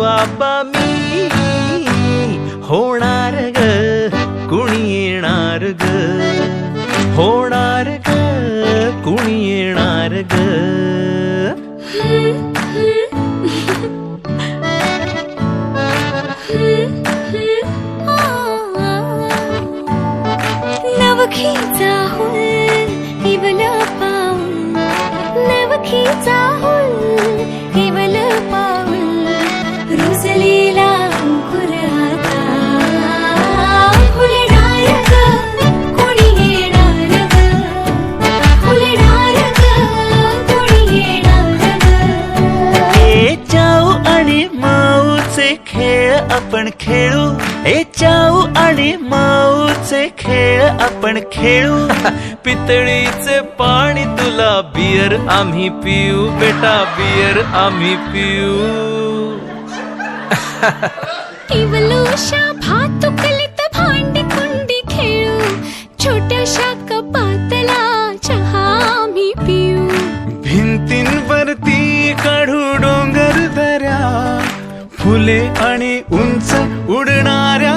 बाबा मी होणार ग. कुणी येणार ग? होणार ग? कुणी येणार ग? नवखीचा हुल इवला पाऊल नवखीचा आपण खेळू. ए चाऊ आणि माऊचे खेळ आपण खेळू. पितळीचे पाणी तुला बियर आम्ही पिऊ. बेटा बियर आम्ही पिऊ. भातुकलीत भांडी कुंडी खेळू. छोट्याशा പോലെ അണി ഉൻസ് ഉടനാരാ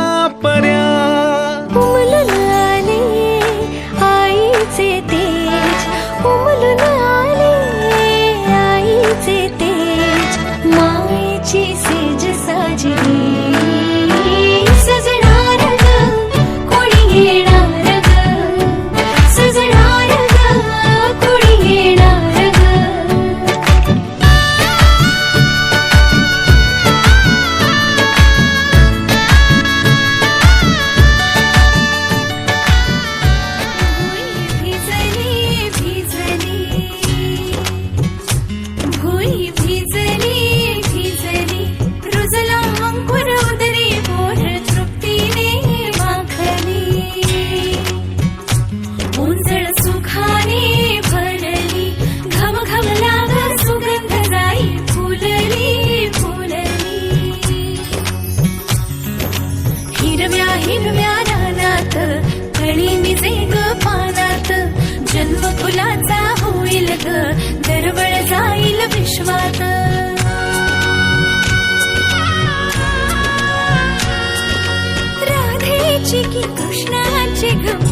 కృష్ణ చిగం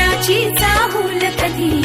पाण्याची चाहूल कधी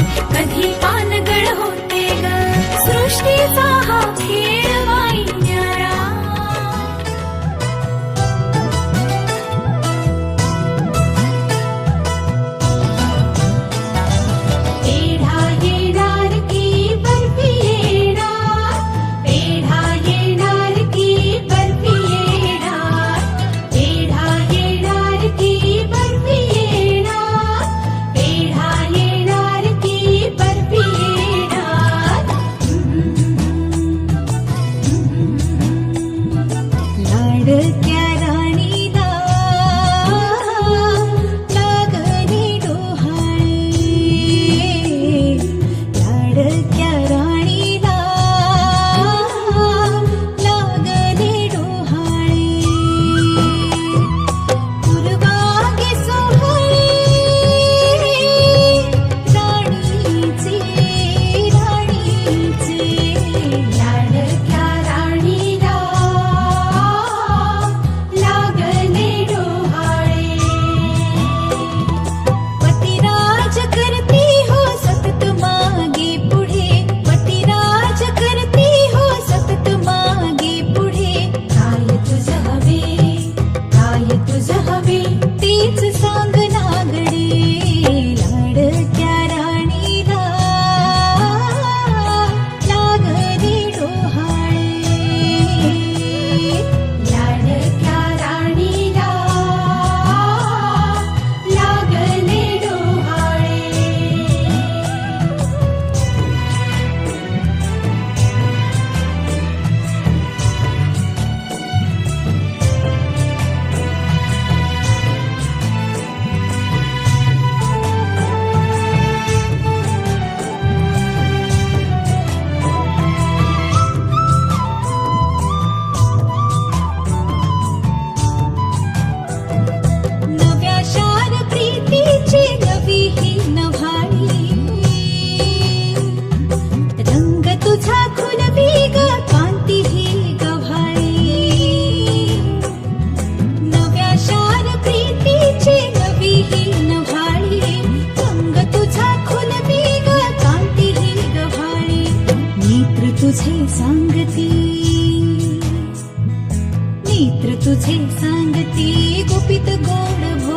नेत्र तुझे सांगती गोपित गोड भो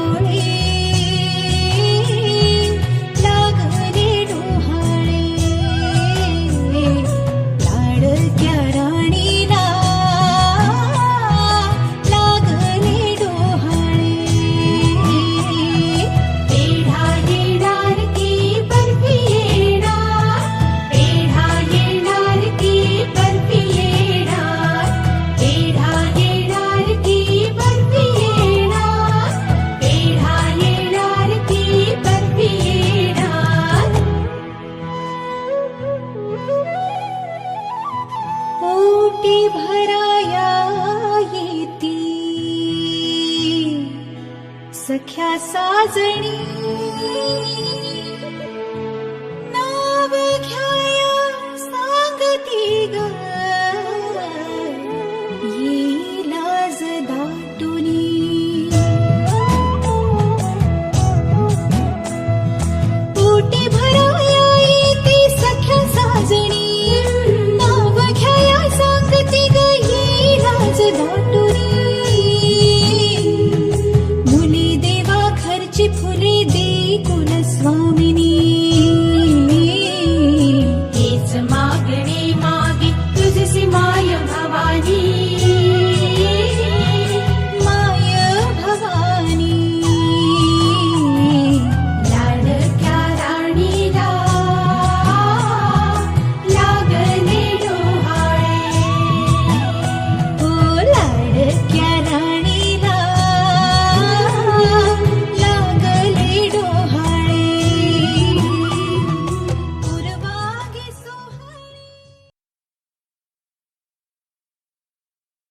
पोटी भराया येती. सख्या साजणी.